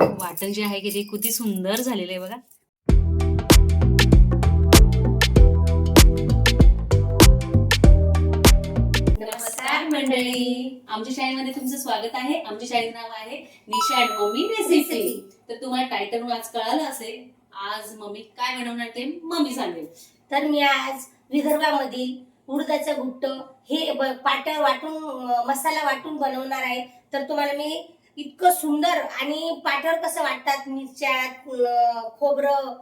वाटण जे आहे की ते किती सुंदर झालेलं आहे बघा. नमस्कार मंडळी. आमच्या चॅनलमध्ये तुमचं स्वागत आहे. आमच्या चॅनल नाव आहे निशा अँड मम्मी रेसिपी तर तुम्हाला टायटल आज कळालं असेल आज मम्मी काय बनवणार ते मम्मी सांगेल. तर मी आज विदर्भामधील उडदाचं घुट्ट हे पाट्या वाटून मसाला वाटून बनवणार आहे. तर तुम्हाला मी इतकं सुंदर आणि पाट्यावर कसं वाटतात? मिरच्या खोबरं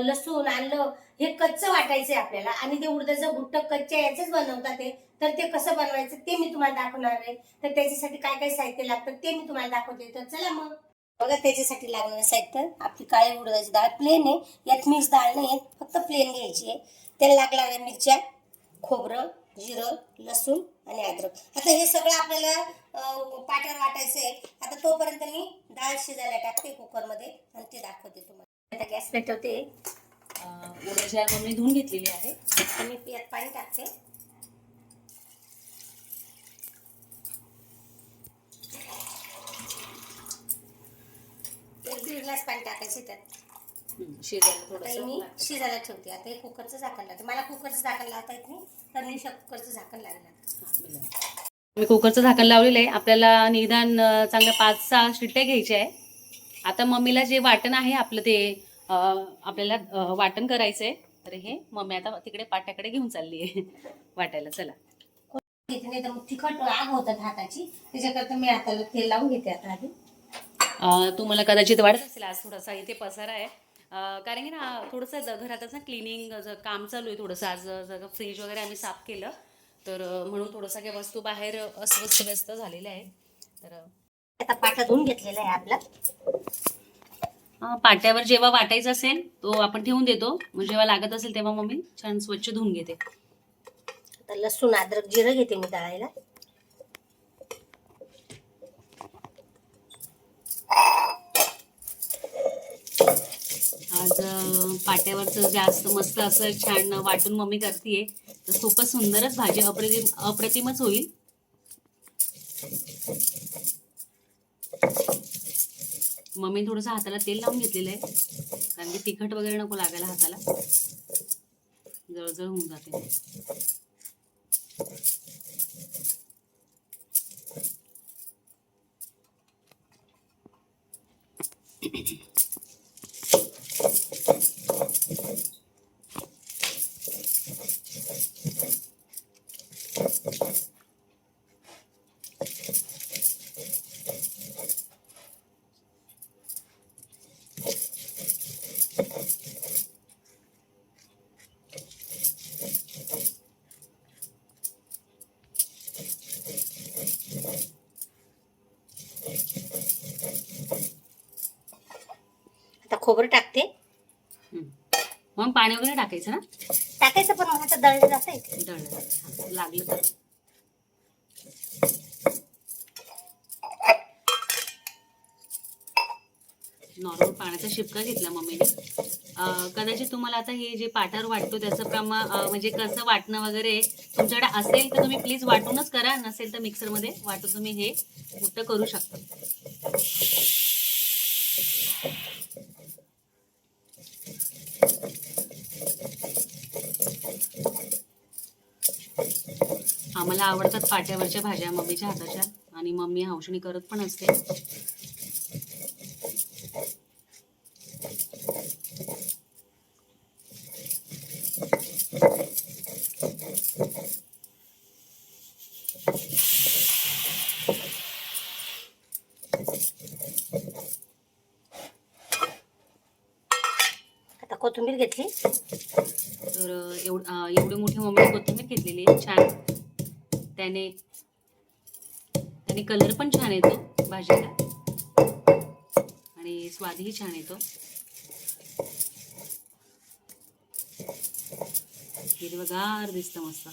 लसूण आलं हे कच्चं वाटायचंय आपल्याला. आणि ते उडदाचं घुट्ट कच्च्या याचंच बनवतात ते. तर ते कसं बनवायचं ते मी तुम्हाला दाखवणार आहे. तर त्याच्यासाठी काय काय साहित्य लागतं ते मी तुम्हाला दाखवते. तर चला मग. बघा त्याच्यासाठी लागणारं साहित्य. आपली काळी उडदाची डाळ प्लेन आहे. यात मिक्स डाळ नाही फक्त प्लेन घ्यायची आहे. त्याला लागणाऱ्या मिरच्या. खोबरं जिरं लसूण आणि अद्रक. आता हे सगळं आपल्याला पाट्यावर वाटायचं आहे. आता तोपर्यंत मी डाळ शिजायला टाकते कुकरमध्ये आणि ते दाखवते तुम्हाला. आता गॅस पेटवते. डाळ मम्मी धुवून घेतलेली आहे. मी यात पाणी टाकते. एक दीड ग्लास पाणी टाकायचे त्यात. शिजायला आता मी थोडस शिजायला ठेवते. आता हे कुकरचं झाकण लावते. मला कुकरचं झाकण लावता येत नाही तर मी कुकरचं झाकण लावणार मी कुकरचं झाकण लावलेलं आहे. आपल्याला निदान अं, चांगल्या पाच सहा शिट्ट्या घ्यायच्या आहे. आता मम्मीला जे वाटण आहे आपलं ते अं, आपल्याला अं, वाटण करायचं आहे तर हे मम्मी आता तिकडे पाट्याकडे घेऊन चालली आहे. वाटायला चला. घेते नाही तर मग तिखट आग होतात हाताची. त्याच्याकरता मी हाताला तेल लावून घेते आता आधी. अं, तुम्हाला कदाचित वाटत असेल आज थोडासा इथे पसारा आहे. कारण की ना थोडंसं ज- घरातच ना क्लिनिंग काम चालू आहे थोडंसं. आज जर फ्रीज वगैरे आम्ही साफ केलं तर म्हणून थोडंसं काही वस्तू बाहेर अस्वस्थ व्यस्त झालेल्या आहे तर आता पाटा धुवून घेतलेला आहे आपला. पाट्यावर जेव्हा वाटायचं असेल तो आपण ठेवून देतो. जेव्हा लागत असेल तेव्हा मम्मी छान स्वच्छ धुवून घेते. आता लसूण अद्रक जिरं घेते मी दळायला. आज पाट्यावरचं जास्त मस्त असं छान वाटून मम्मी करते तर खूपच सुंदरच भाजी अप्रतिम अप्रतिमच होईल. मम्मी थोडंसं हाताला तेल लावून घेतलेलं आहे कारण की तिखट वगैरे नको लागायला हाताला. जळजळ होऊन जाते. खोबरं टाकते. मग पाणी वगैरे टाकायचं ना? टाकायचं पण मग आता दळलं जात दळलं जातं. लागलं तर. नॉर्मल पाण्याचा शिपका घेतला मम्मीने. अं, कदाचित तुम्हाला आता हे जे पाटावर वाटतो त्याचं प्रमाण अं, म्हणजे कसं वाटणं वगैरे तुमच्याकडे असेल तर तुम्ही प्लीज वाटूनच करा. नसेल तर मिक्सरमध्ये वाटून तुम्ही हे मोठं करू शकता. आम्हाला आवडतात पाट्यावरच्या भाज्या मम्मीच्या हाताच्या आणि मम्मी हौशणी करत पण असते. आता कोथिंबीर घेतली. तर एवढ एवढी मोठी मम्मी कोथिंबीर घेतलेली छान. त्याने त्याने कलर पण छान येतो भाजीला. आणि स्वादही छान येतो. हिरवगार दिसतं मस्त.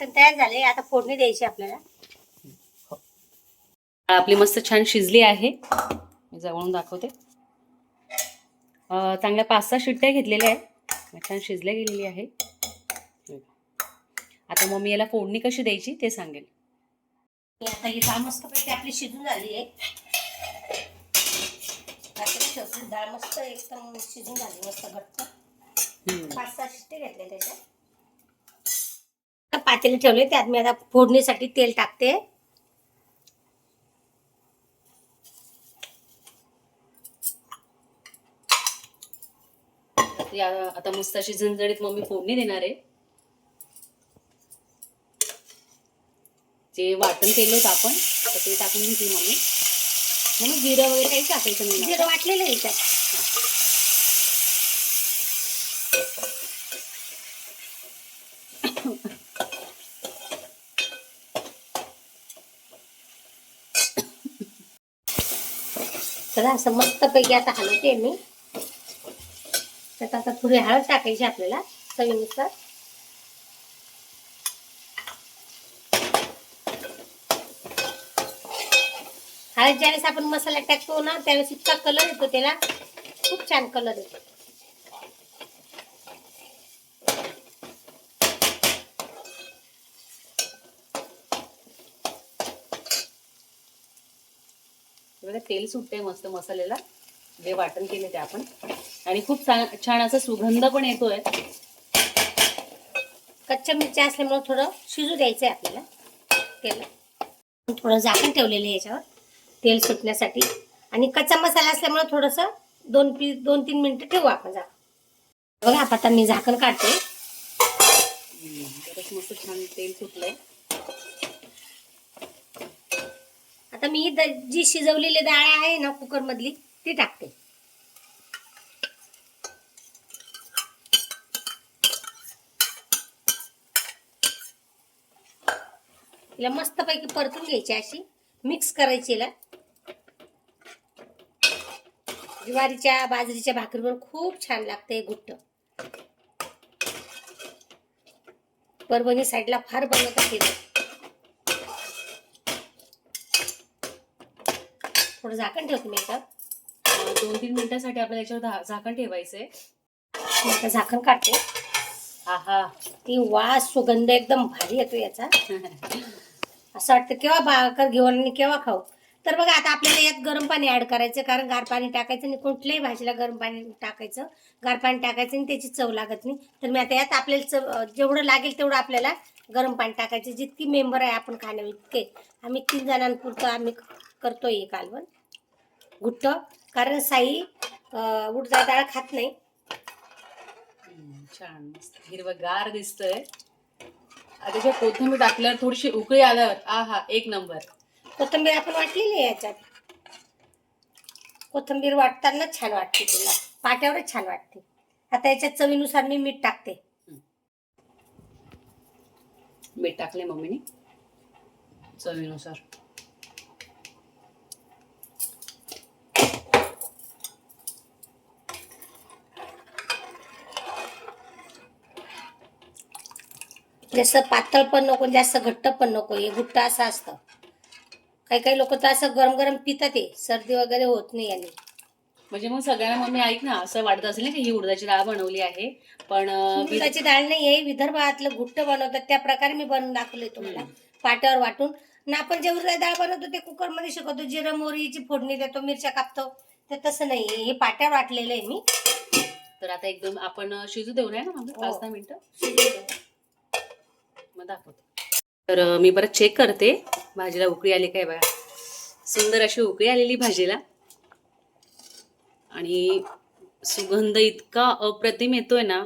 वाटण तयार झाले आता फोडणी द्यायची आपल्याला. आपली मस्त छान शिजली आहे. मी जवळून दाखवते. चांगल्या पाच सहा शिट्ट्या घेतलेल्या आहेत. छान शिजल्या गेलेली आहे. आता मग मी याला फोडणी कशी द्यायची ते सांगेल. आता ही डाळ मस्तपैकी आपली शिजून झाली आहे. डाळ मस्त एकदम शिजून झाली मस्त घट्ट. पाच सहा शिट्टे घेतले त्याच्यात. पातेले ठेवले त्यात मी आता फोडणीसाठी तेल टाकते. या आता मस्त अशी झणझणीत मग मी फोडणी देणार आहे. जे वाटण केलं होतं आपण आता ते टाकून घेतली मम्मी. मग जिरं वगैरे काही टाकायचं नाही? जिरं वाटलेलं आहे याच्यात तर असं मस्तपैकी आता हलवते मी. त्यात आता थोडी हळद टाकायची आपल्याला चवीनुसार. हळद ज्यावेळेस आपण मसाला टाकतो ना त्यावेळेस इतका कलर येतो त्याला. खूप छान कलर येतो. बघा तेल सुटते मस्त मसाल्याला. जे वाटण केले ते आपण. आणि खूप छान असा सुगंध पण येतोय. कच्च्या मिरच्या असल्यामुळे थोडं शिजू द्यायचं आहे आपल्याला तेल. थोडं झाकण ठेवलेलं आहे याच्यावर तेल सुटण्यासाठी. आणि कच्चा मसाला असल्यामुळे थोडंसं दोन पी दोन तीन मिनिटं ठेवू आपण झाकण बघा आता मी झाकण काढते. मस्त छान तेल सुटलंय. आता मी जी शिजवलेली डाळ आहे ना कुकर मधली ती टाकते. तिला मस्तपैकी परतून घ्यायची अशी मिक्स करायची हिला. ज्वारीच्या बाजरीच्या भाकरीवर खूप छान लागते घुट्ट. परभणी साईडला फार बनवतात थोडं झाकण ठेवते मी अं, दोन तीन मिनिटांसाठी आपल्याला याच्यावर झाकण ठेवायचंय. मी आता झाकण काढते. हा हा ती वास सुगंध एकदम भारी येतो याचा. असं वाटतं केव्हा भाकर घेऊन आणि केव्हा खाऊ. तर बघा आता आपल्याला यात गरम पाणी ऍड करायचं. कारण गार पाणी टाकायचं आणि कुठल्याही भाजीला गरम पाणी टाकायचं. गार पाणी टाकायचं आणि त्याची चव लागत नाही. तर मी आता यात आपल्याला चव जेवढं लागेल तेवढं आपल्याला गरम पाणी टाकायचं. जितकी मेंबर आहे आपण खाण्या इतके. आम्ही तीन जणांपुरतं आम्ही करतोय हे कालवण. गुट्ट कारण साई अं, उडदाळ डाळ खात नाही. छान हिरवगार दिसतंय. आता त्याच्यात कोथिंबीर टाकल्यावर थोडीशी उकळी आल्यावर आ हा एक नंबर. कोथिंबीर आपण वाटलेली आहे याच्यात. कोथिंबीर वाटताना छान वाटते तुला. पाट्यावरच छान वाटते. आता याच्यात चवीनुसार मी मीठ टाकते. मीठ टाकले मम्मीने. चवीनुसार. जास्त पातळ पण नको जास्त घट्ट पण नको हे गुट्ट असं असतं. काही काही लोक तर असं गरम गरम पितात ते सर्दी वगैरे होत नाही याने म्हणजे मग सगळ्यांना मम्मी ऐक ना असं वाटत असेल ना की ही उडदाची डाळ बनवली आहे पण उडदाची डाळ नाही आहे विदर्भातलं घुट्ट बनवतात त्या प्रकारे मी बनवून दाखवले तुम्हाला. पाट्यावर वाटून. ना आपण जे उडदाची डाळ बनवतो ते कुकरमध्ये शिकवतो जिरं मोहरीची फोडणी देतो मिरच्या कापतो ते तसं नाही हे पाट्यावर वाटलेलं आहे मी. तर आता एकदम आपण शिजू देऊ ना मम्मी हो. पाच दहा मिनिटं. मग दाखवते. तर मी परत चेक करते. भाजीला उकळी आली काय बघा. सुंदर अशी उकळी आलेली भाजीला. आणि सुगंध इतका अप्रतिम येतोय ना.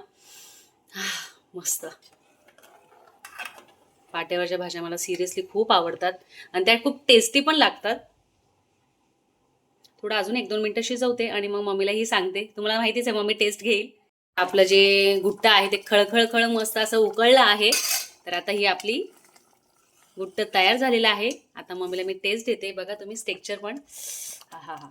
मस्त. पाट्यावरच्या भाज्या मला सिरियसली खूप आवडतात. आणि त्या खूप टेस्टी पण लागतात. थोडं अजून एक दोन मिनटं शिजवते आणि मग मम्मीलाही सांगते. तुम्हाला माहितीच आहे मम्मी टेस्ट घेईल. आपलं जे गुट्ट आहे ते खळखळ खळ मस्त असं उकळलं आहे. तर आता ही आपली गुट्ट तयार झालेला आहे. आता मम्मीला मी टेस्ट देते. बघा तुम्ही स्टेक्चर पण. हा हा हा.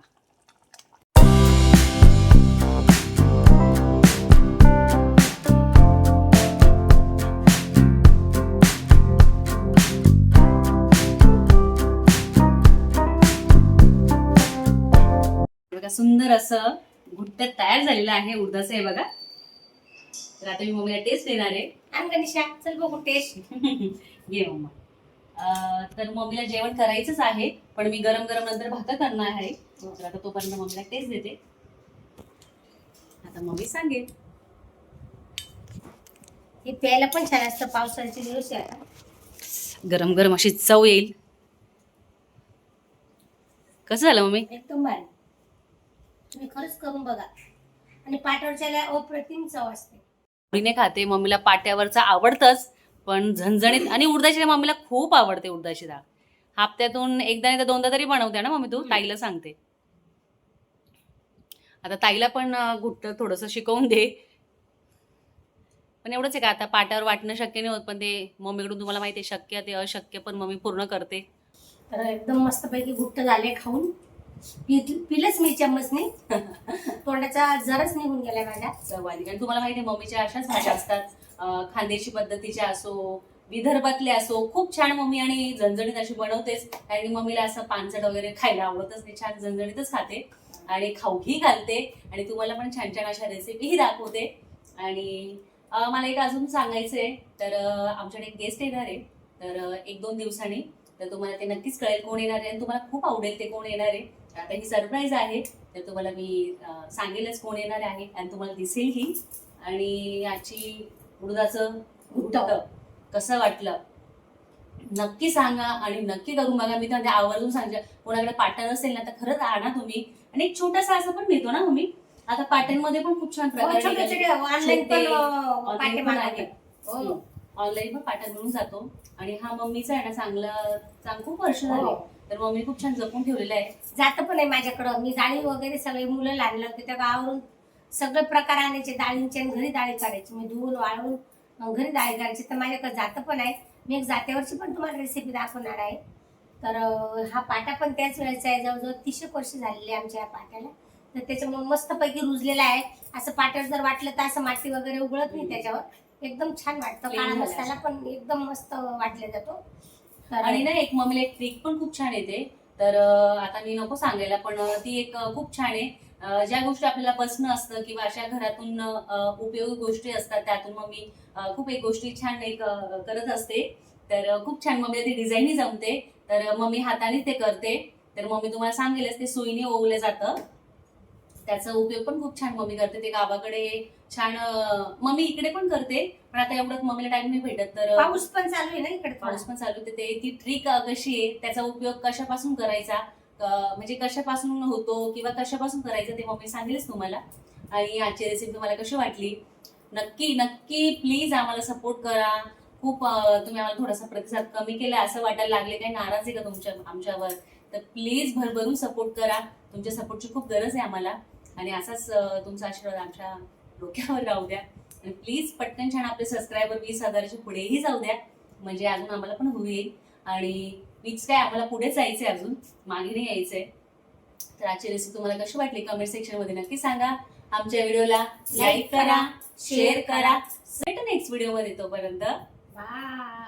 बघा सुंदर असं गुट्ट तयार झालेलं आहे उर्धाचं हे बघा. तर आता मी मम्मीला टेस्ट देणार आहे. आण गणेशा चल बघू टेस्ट घे मम्मा. तर मम्मीला जेवण करायचंच आहे पण मी गरम गरम नंतर भाकर करणार आहे. तर आता तोपर्यंत मम्मीला टेस्ट देते. आता मम्मी सांगेल. हे प्यायला पण छान असतं पावसाळ्याचे दिवस आहे आता. गरम गरम अशी चव येईल. कसं झालं मम्मी? एकदम भारी. तुम्ही खरंच करून बघा. आणि पाटवरच्या अप्रतिम चव असते. आवडीने खाते मम्मीला पाट्यावरचं आवडतंच पण झणझणीत आणि उडदाची डाळ मम्मीला खूप आवडते उडदाची डाळ. हप्त्यातून एकदा नाही तर दोनदा तरी बनवते ना मम्मी तू? ताईला सांगते. आता ताईला पण अं, घुट्ट थोडंसं शिकवून दे. पण एवढंच आहे का? आता पाट्यावर वाटणं शक्य नाही होत पण ते मम्मीकडून तुम्हाला माहिती आहे शक्य ते अशक्य पण मम्मी पूर्ण करते. तर एकदम मस्तपैकी गुट्ट झाले खाऊन. पिलंच मी चम्मचने तोंडाचा जरच निघून गेलाय माझ्या. चव कारण तुम्हाला माहिती आहे मम्मीच्या अशाच भाषा असतात. अं, खानदेशी पद्धतीच्या असो विदर्भातले असो खूप छान मम्मी आणि झणझणीत अशी बनवतेच. कारण की मम्मीला असं पानसट वगैरे खायला आवडतच नाही. छान झणझणीतच खाते. आणि खाऊही घालते. आणि तुम्हाला पण छान छान अशा रेसिपीही दाखवते. आणि मला एक अजून सांगायचंय. तर आमच्याकडे एक गेस्ट येणार आहे. तर एक दोन दिवसांनी. तर तुम्हाला ते नक्कीच कळेल कोण येणार आहे. आणि तुम्हाला खूप आवडेल ते कोण येणार आहे. आता ही सरप्राईज आहे. तर तुम्हाला मी सांगेलच कोण येणार आहे आणि तुम्हाला दिसेलही आणि आजची उडदाचं घुट्ट कसं वाटलं? नक्की सांगा आणि नक्की करून बघा. मी तर आवर्जून सांगते. कोणाकडे पाटण असेल ना तर खरंच आणा तुम्ही. आणि एक छोटासा असं पण मिळतो ना तुम्ही. आता पाटणमध्ये पण खूप छान प्रकार छोटे ऑनलाईन पण. हो. ऑनलाईन पण पाटण मिळून जातो. आणि हा मम्मीचा आहे ना चांगला चांग खूप वर्ष झाली. हो. तर मम्मी खूप छान जपून ठेवलेला आहे. जात पण आहे माझ्याकडं. मी डाळी वगैरे सगळे मुलं आणलं होते. त्या गावावरून सगळे प्रकार आणायचे. डाळींचे आणि घरी डाळी काढायची. मी धुवून वाळवून अं, घरी डाळी काढायची. तर माझ्याकडे जातं पण आहे. मी एक जात्यावरची पण तुम्हाला रेसिपी दाखवणार आहे. तर हा पाटा पण त्याच वेळेचा आहे. जवळजवळ तीसशे वर्ष झालेले आहे आमच्या या पाट्याला. तर त्याच्यामुळे मस्तपैकी रुजलेला आहे. असं पाट्यावर जर वाटलं तर असं माती वगैरे उघडत नाही त्याच्यावर. एकदम छान वाटतं. काळा मसाला पण एकदम मस्त वाटला जातो. आणि ना एक मम्मीला एक ट्रिक पण खूप छान येते. तर आता मी नको सांगायला पण ती एक खूप छान आहे. ज्या गोष्टी आपल्याला बसणं असतं किंवा अशा घरातून उपयोगी गोष्टी असतात त्यातून मग मी खूप एक गोष्टी छान एक करत असते. तर खूप छान मम्मीला ती डिझाईनही जमते. तर मम्मी हाताने ते करते. तर मम्मी तुम्हाला सांगेलच ते सुईने ओवलं जातं. त्याचा उपयोग पण खूप छान मम्मी करते. ते गावाकडे छान मम्मी इकडे पण करते. पण आता एवढं मम्मीला टाइम नाही भेटत तर पाऊस पण चालू आहे ना इकडे पाऊस पण चालू होते ते ती ट्रिक कशी आहे त्याचा उपयोग कशापासून करायचा? म्हणजे कशापासून होतो किंवा कशापासून करायचं ते मम्मी सांगेलच तुम्हाला. आणि आजची रेसिपी तुम्हाला कशी वाटली? नक्की नक्की प्लीज आम्हाला सपोर्ट करा. खूप तुम्ही आम्हाला थोडासा प्रतिसाद कमी केला असं वाटायला लागले. काही नाराज आहे का तुमच्या आमच्यावर? तर प्लीज भरभरून सपोर्ट करा. तुमच्या सपोर्टची खूप गरज आहे आम्हाला. आणि असाच तुमचा आशीर्वाद आमच्या डोक्यावर राहू द्या. आणि प्लीज पटकन छान आपले सबस्क्रायबर वीस हजाराच्या पुढेही जाऊ द्या. म्हणजे अजून आम्हाला पण होईल आणि मीच काय आम्हाला पुढे जायचंय अजून. मागे नाही यायचंय. तर आजची रेसिपी तुम्हाला कशी वाटली? कमेंट सेक्शनमध्ये नक्की सांगा. आमच्या व्हिडिओला लाईक करा शेअर करा. भेटू नेक्स्ट व्हिडिओमध्ये तोपर्यंत. बाय